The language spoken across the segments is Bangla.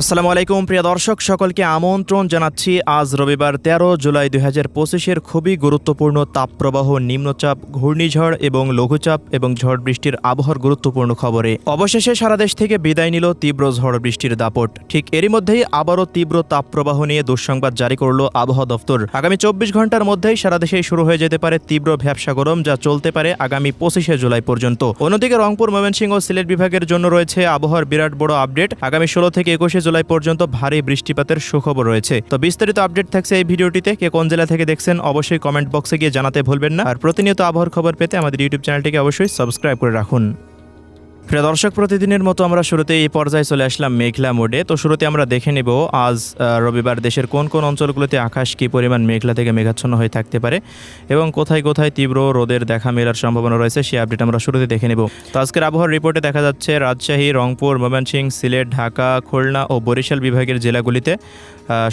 আসসালামু আলাইকুম, প্রিয় দর্শক, সকলকে আমন্ত্রণ জানাচ্ছি আজ রবিবার তেরো জুলাই দুই হাজার পঁচিশের খুবই গুরুত্বপূর্ণ তাপপ্রবাহ, নিম্নচাপ, ঘূর্ণিঝড় এবং লঘুচাপ এবং ঝড় বৃষ্টির আবহাওয়ার গুরুত্বপূর্ণ খবরে। অবশেষে সারা দেশ থেকে বিদায় নিল তীব্র ঝড় বৃষ্টির দাপট। ঠিক এরই মধ্যেই আবারও তীব্র তাপপ্রবাহ নিয়ে দুঃসংবাদ জারি করল আবহাওয়া দফতর আগামী চব্বিশ ঘণ্টার মধ্যেই সারা দেশেই শুরু হয়ে যেতে পারে তীব্র ভ্যাবসা গরম, যা চলতে পারে আগামী পঁচিশে জুলাই পর্যন্ত। অন্যদিকে রংপুর, ময়মনসিংহ সিলেট বিভাগের জন্য রয়েছে আবহাওয়ার বিরাট বড় আপডেট। আগামী ষোলো থেকে একুশে জুলাই পর্যন্ত ভারী বৃষ্টিপাতের সুখবর রয়েছে। তো বিস্তারিত আপডেট থাকছে এই ভিডিওটিতে। কে কোন জেলা থেকে দেখছেন অবশ্যই কমেন্ট বক্সে গিয়ে জানাতে ভুলবেন না। আর প্রতিনিয়ত আবহাওয়ার খবর পেতে আমাদের ইউটিউব চ্যানেলটিকে অবশ্যই সাবস্ক্রাইব করে রাখুন। প্রিয় দর্শক, প্রতিদিনের মতো আমরা শুরুতে এই পর্যায়ে চলে আসলাম মেঘলা মোডে। তো শুরুতে আমরা দেখে নেব আজ রবিবার দেশের কোন কোন অঞ্চলগুলোতে আকাশ কী পরিমাণ মেঘলা থেকে মেঘাচ্ছন্ন হয়ে থাকতে পারে এবং কোথায় কোথায় তীব্র রোদের দেখা মেলার সম্ভাবনা রয়েছে সেই আপডেট আমরা শুরুতে দেখে নেব। তো আজকের আবহাওয়ার রিপোর্টে দেখা যাচ্ছে, রাজশাহী, রংপুর, ময়মনসিংহ, সিলেট, ঢাকা, খুলনা ও বরিশাল বিভাগের জেলাগুলিতে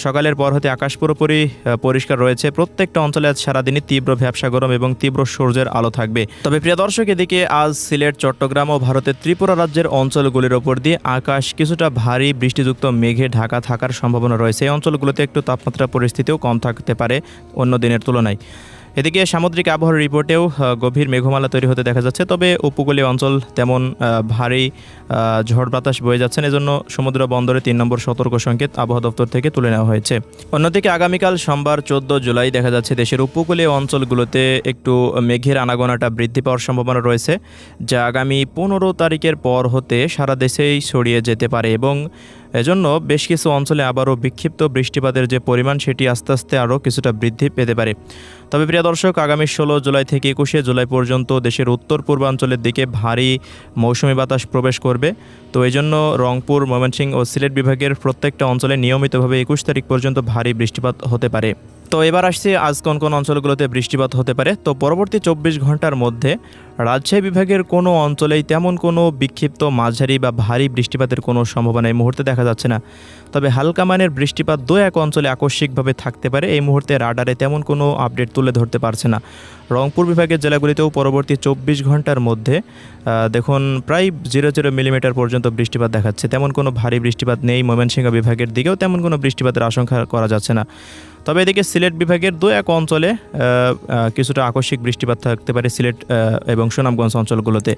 সকালের পর হতে আকাশ পুরোপুরি পরিষ্কার রয়েছে। প্রত্যেকটা অঞ্চলে আজ সারাদিনই তীব্র ভ্যাবসা গরম এবং তীব্র সূর্যের আলো থাকবে। তবে প্রিয় দর্শক, এদিকে আজ সিলেট, চট্টগ্রাম ও ভারতের ত্রিপুরা রাজ্যের অঞ্চলগুলির ওপর দিয়ে আকাশ কিছুটা ভারী বৃষ্টিযুক্ত মেঘে ঢাকা থাকার সম্ভাবনা রয়েছে। এই অঞ্চলগুলোতে একটু তাপমাত্রা পরিস্থিতিও কম থাকতে পারে অন্য দিনের তুলনায়। এদিকে সামুদ্রিক আবহাওয়ার রিপোর্টেও গভীর মেঘমালা তৈরি হতে দেখা যাচ্ছে, তবে উপকূলীয় অঞ্চল তেমন ভারী ঝড় বাতাস বয়ে যাচ্ছেন এজন্য সমুদ্র বন্দরে তিন নম্বর সতর্ক সংকেত আবহাওয়া দপ্তর থেকে তুলে নেওয়া হয়েছে। অন্যদিকে আগামীকাল সোমবার চোদ্দ জুলাই দেখা যাচ্ছে, দেশের উপকূলীয় অঞ্চলগুলোতে একটু মেঘের আনাগোনাটা বৃদ্ধি পাওয়ার সম্ভাবনা রয়েছে, যা আগামী পনেরো তারিখের পর হতে সারা দেশেই ছড়িয়ে যেতে পারে এবং এজন্য বেশ কিছু অঞ্চলে আবারও বিক্ষিপ্ত বৃষ্টিপাতের যে পরিমাণ, সেটি আস্তে আস্তে আরও কিছুটা বৃদ্ধি পেতে পারে। তবে প্রিয় দর্শক, আগামী ষোলো জুলাই থেকে একুশে জুলাই পর্যন্ত দেশের উত্তর পূর্বাঞ্চলের দিকে ভারী মৌসুমি বাতাস প্রবেশ করবে। তো এই জন্য রংপুর, ময়মনসিংহ ও সিলেট বিভাগের প্রত্যেকটা অঞ্চলে নিয়মিতভাবে একুশ তারিখ পর্যন্ত ভারী বৃষ্টিপাত হতে পারে। তো এবার আসছে আজ কোন কোন অঞ্চলগুলোতে বৃষ্টিপাত হতে পারে। তো পরবর্তী চব্বিশ ঘণ্টার মধ্যে রাজশাহী বিভাগের কোনো অঞ্চলেই তেমন কোনো বিক্ষিপ্ত, মাঝারি বা ভারী বৃষ্টিপাতের কোনো সম্ভাবনা এই মুহূর্তে দেখা যাচ্ছে না। তবে হালকা মানের বৃষ্টিপাত দু এক অঞ্চলে আকস্মিকভাবে থাকতে পারে। এই মুহূর্তে রাডারে তেমন কোনো আপডেট তুলে ধরতে পারছে না। রংপুর বিভাগের জেলাগুলিতেও পরবর্তী চব্বিশ ঘণ্টার মধ্যে দেখুন, প্রায় জিরো জিরো মিলিমিটার পর্যন্ত বৃষ্টিপাত দেখাচ্ছে। তেমন কোনো ভারী বৃষ্টিপাত নেই। ময়মনসিংহ বিভাগের দিকেও তেমন কোনো বৃষ্টিপাতের আশঙ্কা করা যাচ্ছে না। তবে এদিকে সিলেট বিভাগের দু এক অঞ্চলে কিছুটা আকস্মিক বৃষ্টিপাত থাকতে পারে সিলেট এবং সুনামগঞ্জ অঞ্চলগুলোতে।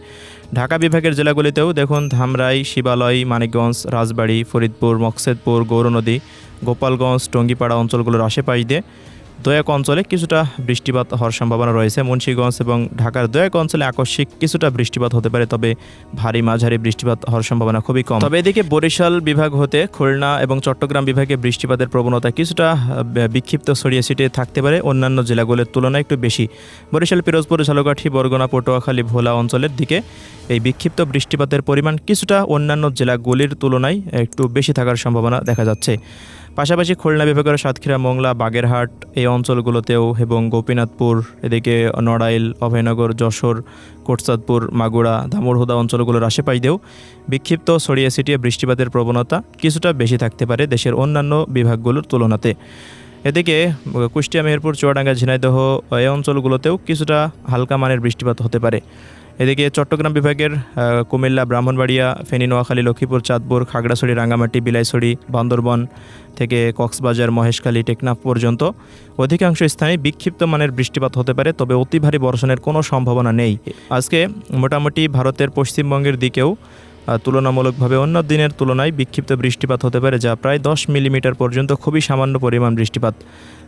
ঢাকা বিভাগের জেলাগুলিতেও দেখুন, ধামরাই, শিবালয়, মানিকগঞ্জ, রাজবাড়ি, ফরিদপুর, মকসেদপুর, গৌরনদী, গোপালগঞ্জ, টঙ্গিপাড়া অঞ্চলগুলোর আশেপাশ দিয়ে দু এক অঞ্চলে কিছুটা বৃষ্টিপাত হওয়ার সম্ভাবনা রয়েছে। মুন্সীগঞ্জ এবং ঢাকার দু এক অঞ্চলে আকস্মিক কিছুটা বৃষ্টিপাত হতে পারে, তবে ভারী মাঝারি বৃষ্টিপাত হওয়ার সম্ভাবনা খুবই কম। তবে এদিকে বরিশাল বিভাগ হতে খুলনা এবং চট্টগ্রাম বিভাগে বৃষ্টিপাতের প্রবণতা কিছুটা বিক্ষিপ্ত ছড়িয়ে ছিটিয়ে থাকতে পারে। অন্যান্য জেলাগুলোর তুলনায় একটু বেশি। বরিশাল, পিরোজপুর, ঝালকাঠি, বরগুনা, পটুয়াখালী, ভোলা অঞ্চলের দিকে এই বিক্ষিপ্ত বৃষ্টিপাতের পরিমাণ কিছুটা অন্যান্য জেলাগুলির তুলনায় একটু বেশি থাকার সম্ভাবনা দেখা যাচ্ছে। পাশাপাশি খুলনা বিভাগের সাতক্ষীরা, মোংলা, বাগেরহাট এই অঞ্চলগুলোতেও এবং গোপীনাথপুর, এদিকে নড়াইল, অভয়নগর, যশোর, কোটসাদপুর মাগুড়া ধামুরহুদা অঞ্চলগুলোর আশেপাশ দিয়েও বিক্ষিপ্ত ছড়িয়ে ছিটিয়ে বৃষ্টিপাতের প্রবণতা কিছুটা বেশি থাকতে পারে দেশের অন্যান্য বিভাগগুলোর তুলনাতে। এদিকে, কুষ্টিয়া, মেহেরপুর, চুয়াডাঙ্গা, ঝিনাইদহ এই অঞ্চলগুলোতেও কিছুটা হালকা মানের বৃষ্টিপাত হতে পারে। এদিকে চট্টগ্রাম বিভাগের কুমিল্লা, ব্রাহ্মণবাড়িয়া, ফেনী, নোয়াখালী, লক্ষ্মীপুর, চাঁদপুর, খাগড়াছড়ি, রাঙ্গামাটি, বিলাইছড়ি, বান্দরবন থেকে কক্সবাজার, মহেশখালী, টেকনাফ পর্যন্ত অধিকাংশ স্থানে বিক্ষিপ্ত মানের বৃষ্টিপাত হতে পারে, তবে অতি ভারী বর্ষণের কোনো সম্ভাবনা নেই। আজকে মোটামুটি ভারতের পশ্চিমবঙ্গের দিকেও তুলনামূলকভাবে অন্য দিনের তুলনায় বিক্ষিপ্ত বৃষ্টিপাত হতে পারে, যা প্রায় দশ মিলিমিটার পর্যন্ত খুবই সামান্য পরিমাণ বৃষ্টিপাত।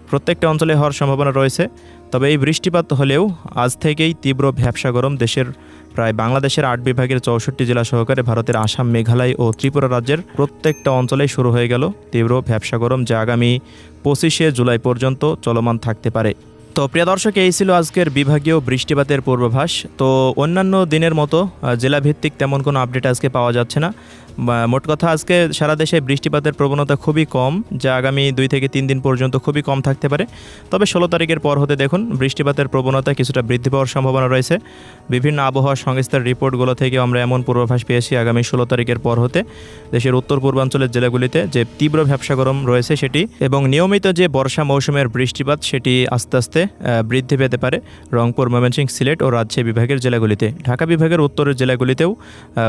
প্রত্যেকটা অঞ্চলে হওয়ার সম্ভাবনা রয়েছে, তবে এই বৃষ্টিপাত হলেও আজ থেকেই তীব্র ভ্যাবসা গরম দেশের প্রায় বাংলাদেশের আট বিভাগের চৌষট্টি জেলা সহকারে ভারতের আসাম, মেঘালয় ও ত্রিপুরা রাজ্যের প্রত্যেকটা অঞ্চলেই শুরু হয়ে গেল তীব্র ভ্যাবসা গরম, যা আগামী পঁচিশে জুলাই পর্যন্ত চলমান থাকতে পারে। তো প্রিয় দর্শক, এই ছিল আজকের বিভাগীয় বৃষ্টিপাতের পূর্বাভাস। তো অন্যান্য দিনের মতো জেলাভিত্তিক তেমন কোনো আপডেট আজকে পাওয়া যাচ্ছে না। মোট কথা, আজকে সারা দেশে বৃষ্টিপাতের প্রবণতা খুবই কম, যা আগামী দুই থেকে তিন দিন পর্যন্ত খুবই কম থাকতে পারে। তবে ষোলো তারিখের পর হতে দেখুন, বৃষ্টিপাতের প্রবণতা কিছুটা বৃদ্ধি পাওয়ার সম্ভাবনা রয়েছে। বিভিন্ন আবহাওয়া সংস্থার রিপোর্টগুলো থেকে আমরা এমন পূর্বাভাস পেয়েছি আগামী ষোলো তারিখের পর হতে। দেশের উত্তর পূর্বাঞ্চলের জেলাগুলিতে যে তীব্র ভ্যাবসা গরম রয়েছে সেটি এবং নিয়মিত যে বর্ষা মৌসুমের বৃষ্টিপাত, সেটি আস্তে আস্তে বৃদ্ধি পেতে পারে। রংপুর, ময়মনসিংহ, সিলেট ও রাজশাহী বিভাগের জেলাগুলিতে। ঢাকা বিভাগের উত্তরের জেলাগুলিতেও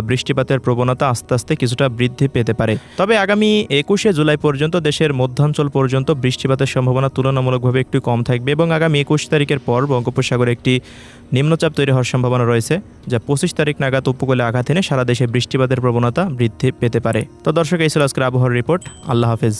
বৃষ্টিপাতের প্রবণতা আস্তে আস্তে কিছুটা বৃদ্ধি পেতে পারে। তবে আগামী একুশে জুলাই পর্যন্ত দেশের মধ্যাঞ্চল পর্যন্ত বৃষ্টিপাতের সম্ভাবনা তুলনামূলকভাবে একটু কম থাকবে এবং আগামী একুশ তারিখের পর বঙ্গোপসাগরে একটি নিম্নচাপ তৈরি হওয়ার সম্ভাবনা রয়েছে, যা পঁচিশ তারিখ নাগাদ উপকূলে আঘাত এনে সারা দেশে বৃষ্টিপাতের প্রবণতা বৃদ্ধি পেতে পারে। তো দর্শক, এই ছিল আজকের আবহাওয়ার রিপোর্ট। আল্লাহ হাফেজ।